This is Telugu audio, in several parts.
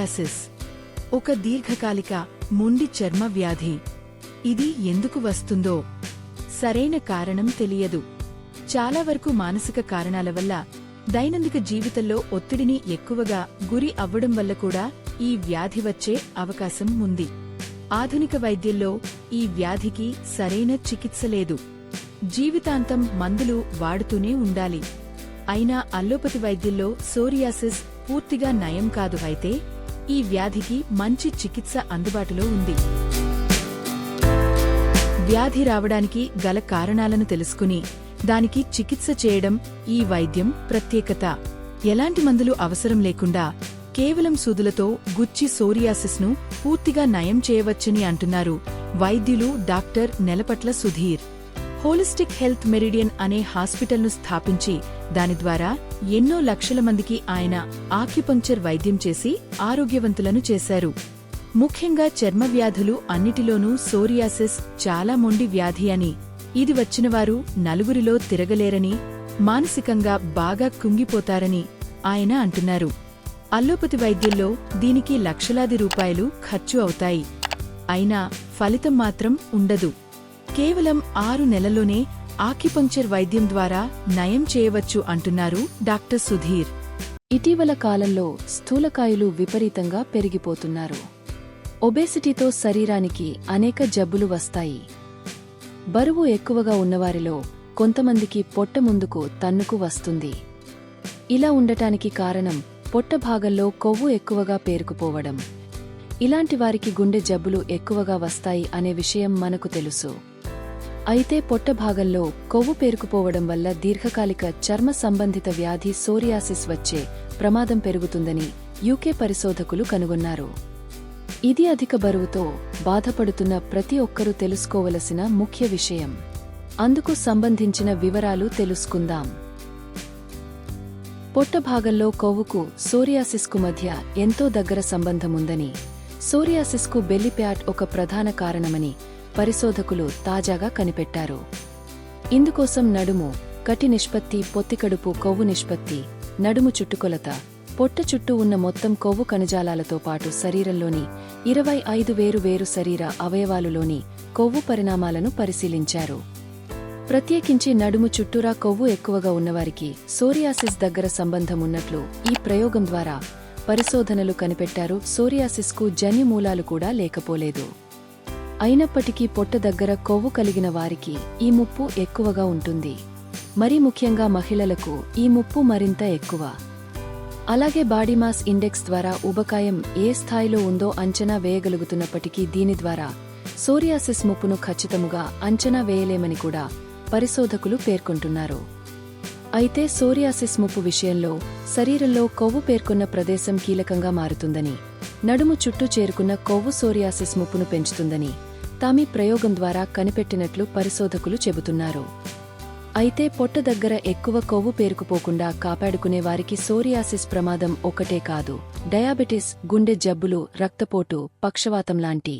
సోరియాసిస్ ఒక దీర్ఘకాలిక మొండి చర్మ వ్యాధి. ఇది ఎందుకు వస్తుందో సరైన కారణం తెలియదు. చాలా వరకు మానసిక కారణాల వల్ల దైనందిక జీవితంలో ఒత్తిడిని ఎక్కువగా గురి అవ్వడం వల్ల కూడా ఈ వ్యాధి వచ్చే అవకాశం ఉంది. ఆధునిక వైద్యంలో ఈ వ్యాధికి సరైన చికిత్స లేదు. జీవితాంతం మందులు వాడుతూనే ఉండాలి. అయినా అల్లోపతి వైద్యంలో సోరియాసిస్ పూర్తిగా నయం కాదు అయితే ఈ వ్యాధికి మంచి చికిత్స అందుబాటులో ఉంది. వ్యాధి రావడానికి గల కారణాలను తెలుసుకుని దానికి చికిత్స చేయడం ఈ వైద్యం ప్రత్యేకత. ఎలాంటి మందులు అవసరం లేకుండా కేవలం సూదులతో గుచ్చి సోరియాసిస్ను పూర్తిగా నయం చేయవచ్చని అంటున్నారు వైద్యులు doctor Nelapatla Sudheer. Holistic health meridian అనే హాస్పిటల్ను స్థాపించి దాని ద్వారా ఎన్నో లక్షల మందికి ఆయన ఆక్యుపంక్చర్ వైద్యం చేసి ఆరోగ్యవంతులను చేశారు. ముఖ్యంగా చర్మ వ్యాధులు అన్నిటిలోనూ సోరియాసిస్ చాలా మొండి వ్యాధి అని. ఇది వచ్చినవారు నలుగురిలో తిరగలేరని మానసికంగా బాగా కుంగిపోతారని ఆయన అంటున్నారు. అల్లోపతి వైద్యంలో దీనికి లక్షలాది రూపాయలు ఖర్చు అవుతాయి. అయినా ఫలితం మాత్రం ఉండదు. కేవలం ఆరు నెలల్లోనే ఆక్యుపంక్చర్ వైద్యం ద్వారా నయం చేయవచ్చు అంటున్నారు డాక్టర్ సుధీర్. ఇటీవల కాలంలో స్థూలకాయులు విపరీతంగా పెరిగిపోతున్నారు. ఒబేసిటీతో శరీరానికి అనేక జబ్బులు వస్తాయి. బరువు ఎక్కువగా ఉన్నవారిలో కొంతమందికి పొట్ట ముందుకు తన్నుకు వస్తుంది. ఇలా ఉండటానికి కారణం పొట్ట భాగంలో కొవ్వు ఎక్కువగా పేరుకుపోవడం. ఇలాంటి వారికి గుండె జబ్బులు ఎక్కువగా వస్తాయి అనే విషయం మనకు తెలుసు. అయితే పొట్ట భాగంలో కొవ్వు పేరుకుపోవడం వల్ల దీర్ఘకాలిక చర్మ సంబంధిత వ్యాధి సోరియాసిస్ వచ్చే ప్రమాదం పెరుగుతుందని యూకే పరిశోధకులు కనుగొన్నారు. ఇది అధిక బరువుతో బాధపడుతున్న ప్రతి ఒక్కరూ తెలుసుకోవలసిన ముఖ్య విషయం. అందుకు సంబంధించిన వివరాలు తెలుసుకుందాం. పొట్ట భాగంలో కొవ్వుకు సోరియాసిస్కు మధ్య ఎంతో దగ్గర సంబంధముందని సోరియాసిస్కు బెల్లిప్యాట్ ఒక ప్రధాన కారణమని పరిశోధకులు తాజాగా కనిపెట్టారు. ఇందుకోసం నడుము కటి నిష్పత్తి పొత్తికడుపు కొవ్వు నిష్పత్తి నడుము చుట్టుకొలత పొట్ట చుట్టూ ఉన్న మొత్తం కొవ్వు కణజాలాలతో పాటు శరీరంలోని ఇరవై ఐదు వేరు వేరు శరీర అవయవాలులోని కొవ్వు పరిణామాలను పరిశీలించారు. ప్రత్యేకించి నడుము చుట్టూరా కొవ్వు ఎక్కువగా ఉన్నవారికి సోరియాసిస్ దగ్గర సంబంధం ఉన్నట్లు ఈ ప్రయోగం ద్వారా పరిశోధనలు కనిపెట్టారు. సోరియాసిస్కు జన్యుమూలాలు కూడా లేకపోలేదు. అయినప్పటికీ పొట్ట దగ్గర కొవ్వు కలిగిన వారికి ఈ ముప్పు ఎక్కువగా ఉంటుంది. మరీ ముఖ్యంగా మహిళలకు ఈ ముప్పు మరింత ఎక్కువ. అలాగే బాడీ మాస్ ఇండెక్స్ ద్వారా ఉబకాయం ఏ స్థాయిలో ఉందో అంచనా వేయగలుగుతున్నప్పటికీ దీని ద్వారా సోరియాసిస్ ముప్పును ఖచ్చితముగా అంచనా వేయలేమని కూడా పరిశోధకులు పేర్కొంటున్నారు. అయితే సోరియాసిస్ ముప్పు విషయంలో శరీరంలో కొవ్వు పేర్కొన్న ప్రదేశం కీలకంగా మారుతుందని నడుము చుట్టూ చేరుకున్న కొవ్వు సోరియాసిస్ ముప్పును పెంచుతుందని తామి ప్రయోగం ద్వారా కనిపెట్టినట్లు పరిశోధకులు చెబుతున్నారు. అయితే పొట్ట దగ్గర ఎక్కువ కొవ్వు పేరుకుపోకుండా కాపాడుకునే వారికి సోరియాసిస్ ప్రమాదం ఒకటే కాదు. డయాబెటిస్ గుండె జబ్బులు రక్తపోటు పక్షవాతం లాంటి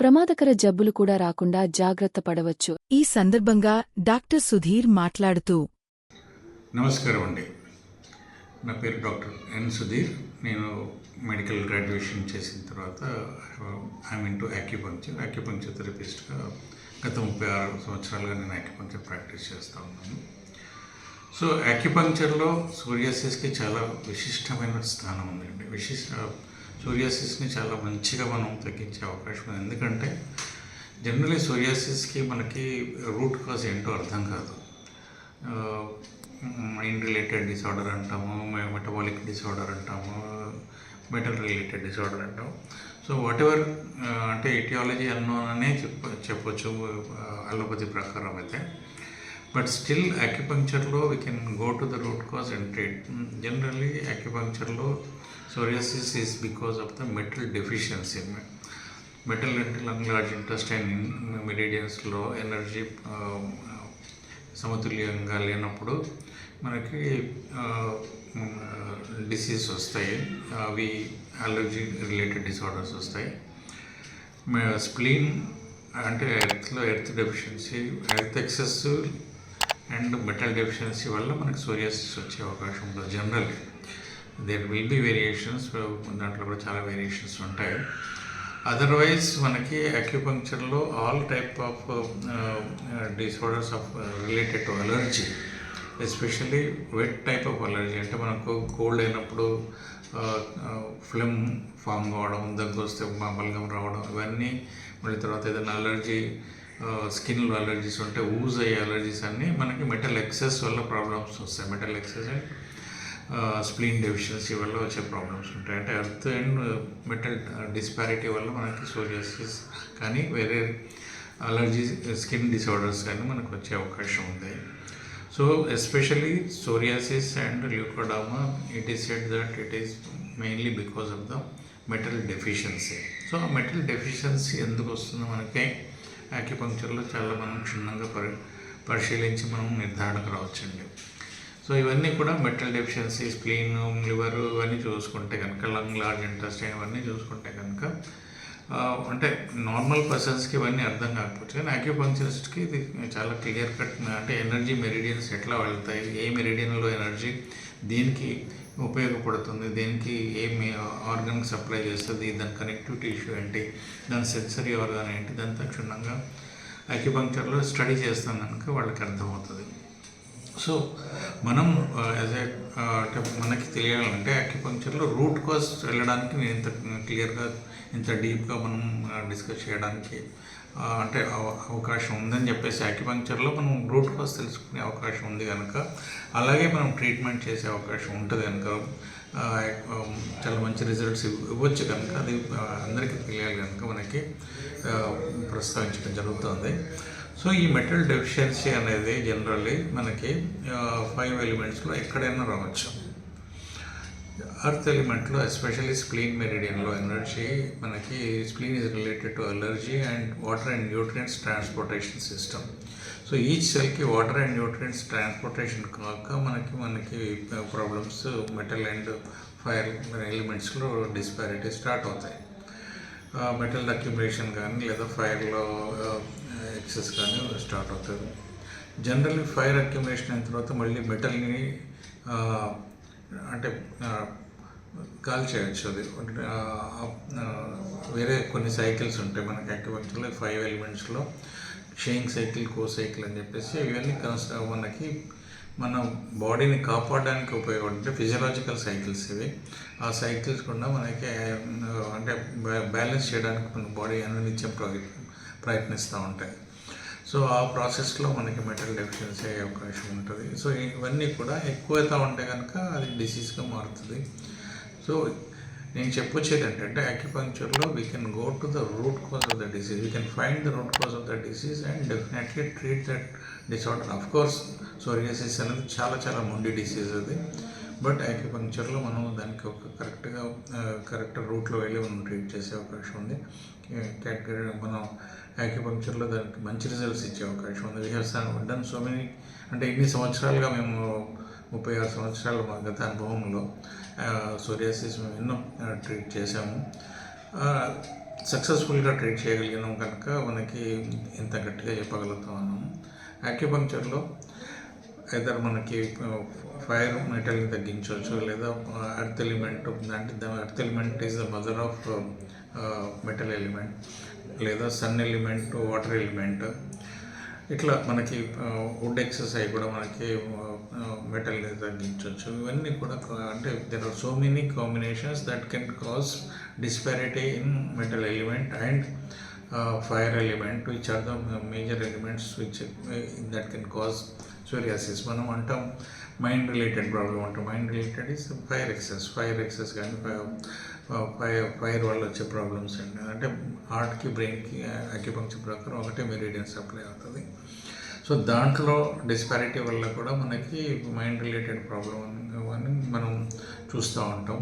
ప్రమాదకర జబ్బులు కూడా రాకుండా జాగ్రత్త పడవచ్చు. ఈ సందర్భంగా డాక్టర్ సుధీర్ మాట్లాడుతూ నమస్కారం అండి. నా పేరు డాక్టర్ ఎన్ సుధీర్. నేను మెడికల్ గ్రాడ్యుయేషన్ చేసిన తర్వాత I mean to acupuncture acupuncture థెరపిస్ట్గా గత ముప్పై ఆరు సంవత్సరాలుగా నేను యాక్యుపంక్చర్ ప్రాక్టీస్ చేస్తూ ఉన్నాను. సో యాక్యుపంక్చర్లో సూర్యాసిస్కి చాలా విశిష్టమైన స్థానం ఉందండి. విశిష్ట సూర్యాసిస్ని చాలా మంచిగా మనం తగ్గించే అవకాశం ఉంది. ఎందుకంటే జనరలీ సూర్యాసిస్కి మనకి రూట్ కాజ్ ఏంటో అర్థం కాదు. మైండ్ రిలేటెడ్ డిసార్డర్ అంటాము మెటబాలిక్ డిసార్డర్ అంటాము మెటల్ రిలేటెడ్ డిసార్డర్ అంటాం. సో వాట్ ఎవర్ అంటే ఇటియాలజీ అనే చెప్ప చెప్పొచ్చు అలోపతి ప్రకారం అయితే. But still అక్యుపంక్చర్లో we can go to the root cause and treat generally యాక్యుపంక్చర్లో psoriasis is because of the metal deficiency metal అంటే లంగ్ లార్జ్ ఇంట్రెస్ట్ అండ్ మెరీడియన్స్లో ఎనర్జీ సమతుల్యంగా లేనప్పుడు మనకి డిసీజ్ వస్తాయి. అవి అలర్జీ రిలేటెడ్ డిసార్డర్స్ వస్తాయి. స్ప్లీన్ అంటే ఎర్త్లో earth deficiency earth excess and metal deficiency వల్ల మనకి సోరియాసిస్ వచ్చే అవకాశం ఉంటుంది general there will be variations దాంట్లో కూడా చాలా వేరియేషన్స్ ఉంటాయి. అదర్వైజ్ మనకి అక్యుపంక్చర్లో all type of disorders of related to allergy especially wet type of allergy అంటే మనకు కోల్డ్ అయినప్పుడు uh, uh, ఫ్లెమ్ ఫామ్ కావడం దగ్గు వస్తే బలగం రావడం ఇవన్నీ మళ్ళీ తర్వాత ఏదైనా అలర్జీ స్కిన్లో అలర్జీస్ ఉంటే ఊజ్ అయ్యే అలర్జీస్ అన్నీ మనకి మెటల్ ఎక్సెస్ వల్ల ప్రాబ్లమ్స్ వస్తాయి. Metal excess and spleen deficiency వల్ల వచ్చే ప్రాబ్లమ్స్ ఉంటాయి. అంటే ఎర్త్ అండ్ మెటల్ డిస్పారిటీ వల్ల మనకి సోరియాసిస్ కానీ వేరే అలర్జీ స్కిన్ డిసార్డర్స్ కానీ మనకు వచ్చే అవకాశం ఉంది. So especially psoriasis and leucoderma it is said that it is mainly because of the metal deficiency so ఆ మెటల్ డెఫిషియన్సీ ఎందుకు వస్తుందో మనకి? యాక్యుపంక్చర్లో చాలా మనం క్షుణ్ణంగా పరి పరిశీలించి మనం నిర్ధారణకు రావచ్చండి. సో ఇవన్నీ కూడా మెటల్ డెఫిషియన్సీ స్ప్లీన్ లివర్ ఇవన్నీ చూసుకుంటే కనుక లంగ్ లార్జ్ ఇంటెస్టైన్ ఇవన్నీ చూసుకుంటే కనుక అంటే నార్మల్ పర్సన్స్కి ఇవన్నీ అర్థం కాకపోవచ్చు. కానీ అక్యుపంక్చరిస్ట్కి ఇది చాలా క్లియర్ కట్ అంటే ఎనర్జీ మెరిడియన్స్ ఎట్లా వెళ్తాయి ఏ మెరిడియన్లో ఎనర్జీ దేనికి ఉపయోగపడుతుంది దేనికి ఏ ఆర్గాన్కి సప్లై చేస్తుంది దాని కనెక్టివిటీ ఇష్యూ ఏంటి దాని సెన్సరీ ఆర్గాన్ ఏంటి దాని తక్షణంగా అక్యుపంక్చర్లో స్టడీ చేస్తాం కనుక వాళ్ళకి అర్థమవుతుంది. సో మనం యాజ్ ఏ అంటే మనకి తెలియాలంటే అక్యుపంక్చర్లో రూట్ కాజ్ వెళ్ళడానికి నేను ఇంత క్లియర్గా ఇంత డీప్గా మనం డిస్కస్ చేయడానికి అంటే అవ- అవకాశం ఉందని చెప్పేసి అక్యుపంక్చర్లో మనం రూట్ కాజ్ తెలుసుకునే అవకాశం ఉంది కనుక అలాగే మనం ట్రీట్మెంట్ చేసే అవకాశం ఉంటుంది కనుక చాలా మంచి రిజల్ట్స్ ఇవ్వచ్చు కనుక అది అందరికీ తెలియాలి కనుక మనకి ప్రస్తావించడం జరుగుతుంది. సో ఈ మెటల్ డెఫిషియన్సీ అనేది జనరల్లీ మనకి ఫైవ్ ఎలిమెంట్స్లో ఎక్కడైనా రావచ్చు. అర్త్ ఎలిమెంట్లో ఎస్పెషల్లీ స్ప్లీన్ మెరిడియన్లో ఎనర్జీ మనకి spleen is related to allergy and water and nutrients transportation system. So each సెల్కి water and nutrients transportation కాక మనకి మనకి ప్రాబ్లమ్స్ మెటల్ అండ్ ఫైర్ ఎలిమెంట్స్లో డిస్పారిటీ స్టార్ట్ అవుతాయి. మెటల్ అక్యుమిలేషన్ కానీ లేదా ఫైర్లో ఎక్సెస్ కానీ స్టార్ట్ అవుతుంది జనరల్లీ ఫైర్ అక్యుమిలేషన్ అయిన తర్వాత మళ్ళీ మెటల్ని అంటే కాల్ చేయొచ్చు అది. వేరే కొన్ని సైకిల్స్ ఉంటాయి మనకి అక్యుపంక్చర్లో ఫైవ్ ఎలిమెంట్స్లో షేయింగ్ సైకిల్ కో సైకిల్ అని చెప్పేసి ఇవన్నీ కన్స్ట మనకి మన బాడీని కాపాడడానికి ఉపయోగపడే ఫిజియలాజికల్ సైకిల్స్ ఇవి. ఆ సైకిల్స్ కూడా మనకి అంటే బ్యాలెన్స్ చేయడానికి మన బాడీ అనునిత్యం ప్రయ ప్రయత్నిస్తూ ఉంటాయి. సో ఆ ప్రాసెస్లో మనకి మెటల్ డెఫిషియన్సీ అయ్యే అవకాశం ఉంటుంది. సో ఇవన్నీ కూడా ఎక్కువైతే ఉంటే కనుక అది డిసీజ్గా మారుతుంది. సో నేను చెప్పొచ్చేది ఏంటంటే అక్యుపంక్చర్లో we can go to the root cause of the disease we can find the root cause of the disease and definitely treat that disorder of course psoriasis అనేది చాలా చాలా మొండి డిసీజ్ అది. బట్ అక్యుపంక్చర్లో మనం దానికి ఒక కరెక్ట్గా కరెక్ట్ రూట్లో వెళ్ళి మనం ట్రీట్ చేసే అవకాశం ఉంది. కేటగిరీ మనం యాక్యుపంక్చర్లో దానికి మంచి రిజల్ట్స్ ఇచ్చే అవకాశం ఉంది. We have done so many అంటే ఇన్ని సంవత్సరాలుగా మేము ముప్పై ఆరు సంవత్సరాల మా గత అనుభవంలో సోరియాసిస్ మేము ఎన్నో ట్రీట్ చేసాము సక్సెస్ఫుల్గా ట్రీట్ చేయగలిగినాం కనుక మనకి ఇంత గట్టిగా చెప్పగలుగుతాం అన్నాము యాక్యుపంక్చర్లో ఐదర్ మనకి ఫైర్ మెటల్ని తగ్గించవచ్చు లేదా అర్త్ ఎలిమెంట్ అంటే the earth element is the mother of metal element లేదా సన్ ఎలిమెంట్ వాటర్ ఎలిమెంట్ ఇట్లా మనకి వుడ్ ఎక్సర్సైజ్ కూడా మనకి మెటల్ని తగ్గించవచ్చు. ఇవన్నీ కూడా అంటే there are so many combinations that can cause disparity in metal element and fire element which are the major elements which that can cause psoriasis మనం అంటాం మైండ్ రిలేటెడ్ ప్రాబ్లం అంటాం. Mind related is fire excess fire excess కానీ ఫైర్ ఫైర్ వల్ల వచ్చే ప్రాబ్లమ్స్ అండి. అంటే హార్ట్కి బ్రెయిన్కి అక్యుపంక్చర్ ప్రకారం ఒకటే మెరీడియన్ సప్లై అవుతుంది. సో దాంట్లో డిస్పారిటీ వల్ల కూడా మనకి మైండ్ రిలేటెడ్ ప్రాబ్లం అని మనం చూస్తూ ఉంటాం.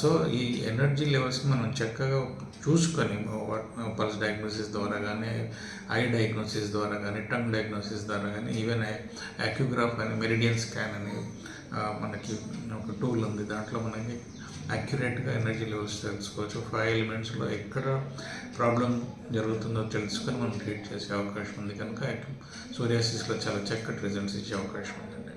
సో ఈ ఎనర్జీ లెవెల్స్ మనం చక్కగా చూసుకొని పల్స్ డయాగ్నోసిస్ ద్వారా కానీ ఐ డయాగ్నోసిస్ ద్వారా కానీ టంగ్ డయాగ్నోసిస్ ద్వారా కానీ ఈవెన్ యాక్యుగ్రాఫ్ అని మెరిడియన్ స్కాన్ అని మనకి ఒక టూల్ ఉంది. దాంట్లో మనకి యాక్యురేట్గా ఎనర్జీ లెవెల్స్ తెలుసుకోవచ్చు. ఫైవ్ ఎలిమెంట్స్లో ఎక్కడ ప్రాబ్లం జరుగుతుందో తెలుసుకొని మనం ట్రీట్ చేసే అవకాశం ఉంది. కనుక సూర్యాసిస్లో చాలా చక్కటి రిజల్ట్స్ ఇచ్చే అవకాశం ఉందండి.